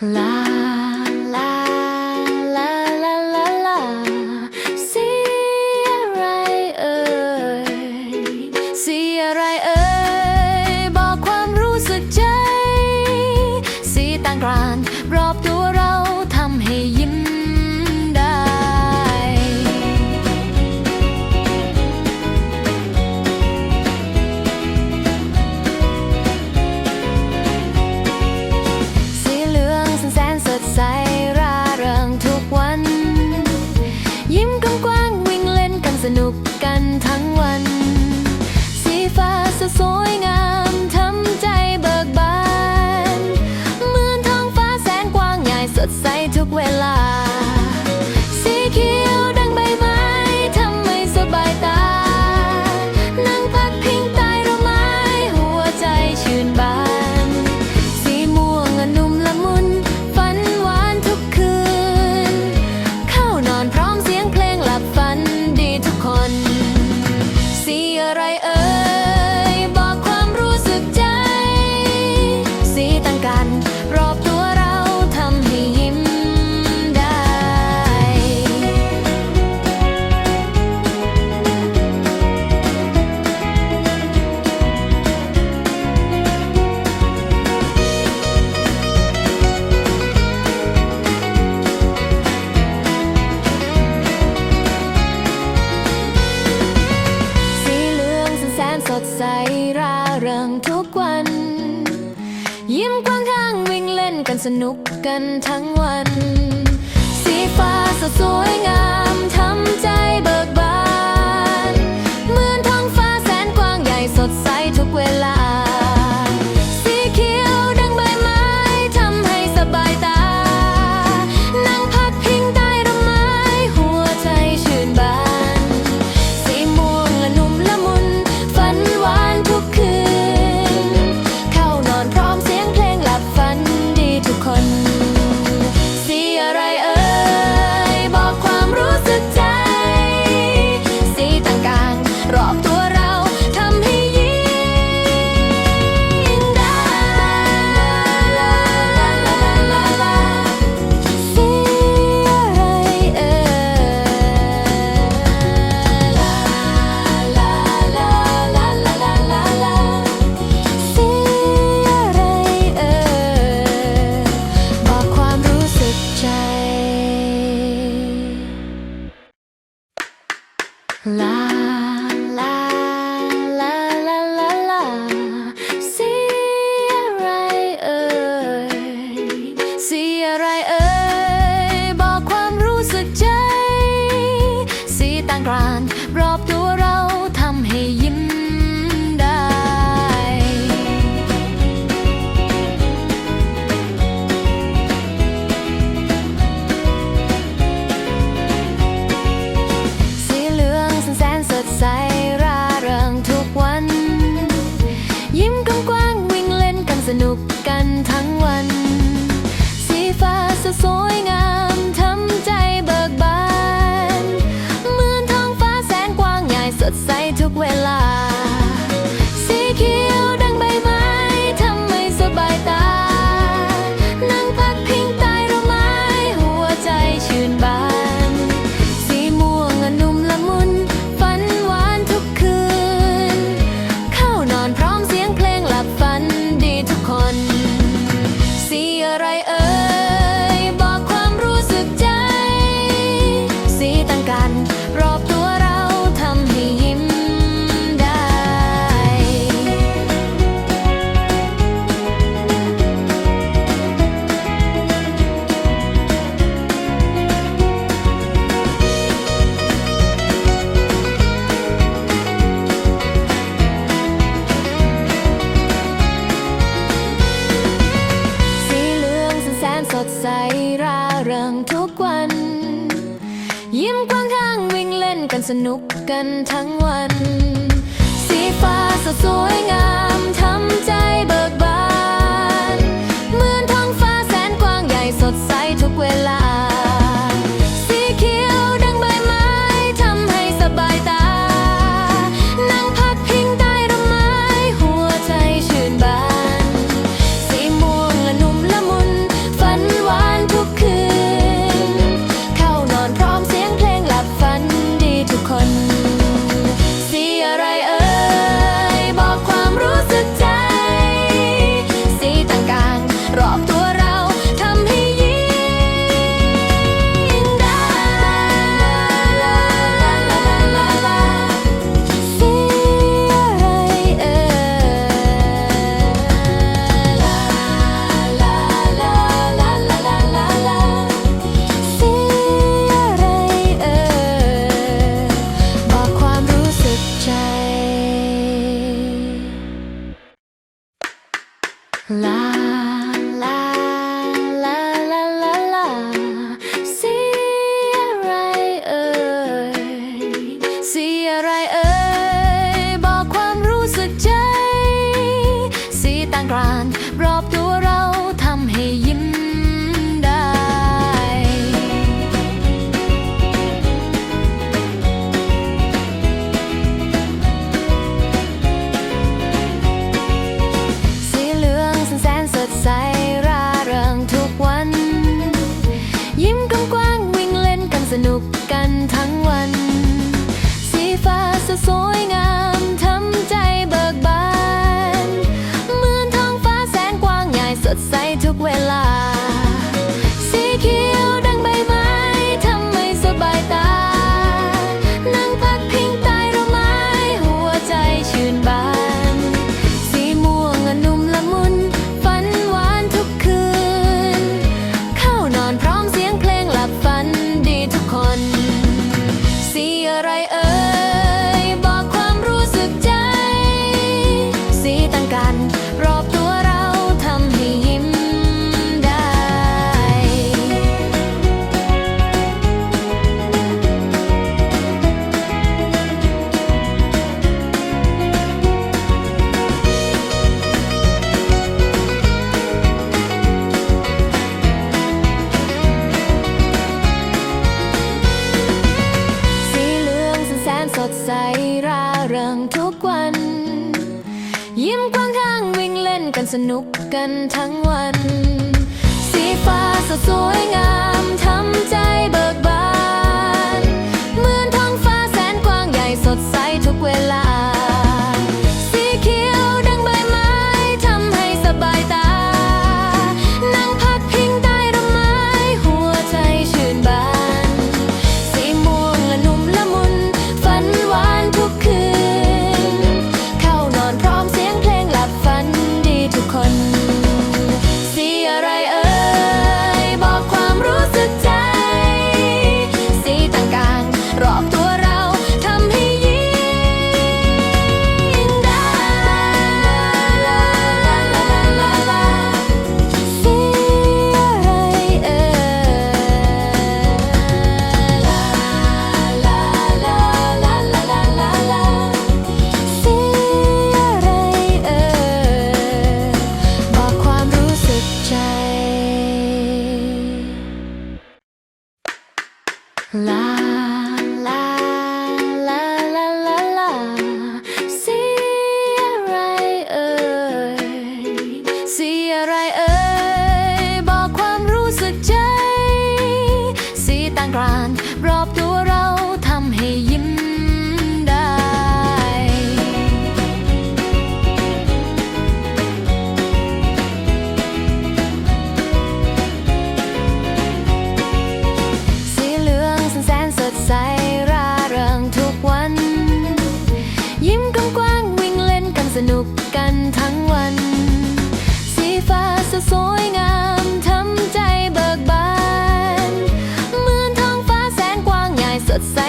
来。corações. นุกกันทั้งวัน สนุกกันทั้งวัน สีฟ้าสดสวยงามทำใจเบิกบาน เหมือนท้องฟ้าแสนกว้างใหญ่สดใสทุกเวลา กว้างข้างวิ่งเล่นกันสนุกกันทั้งวัน สีฟ้าสดสวยงามทำใจเบิกบานเหมือนท้องฟ้าแสนกว้างใหญ่สดใสทุกเวลา 来。outside.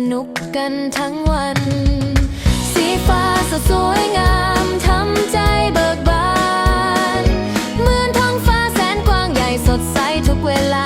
สนุกกันทั้งวัน สีฟ้าสดสวยงามทำใจเบิกบานเหมือนท้องฟ้าแสนกว้างใหญ่สดใสทุกเวลา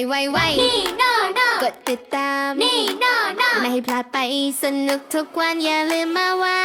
ดไลค์ไว้ไว้นี่โน่โน่กดติดตาม นี่โน่โน่ไม่ให้พลาดไปสนุกทุกวันอย่าลืมมาไว้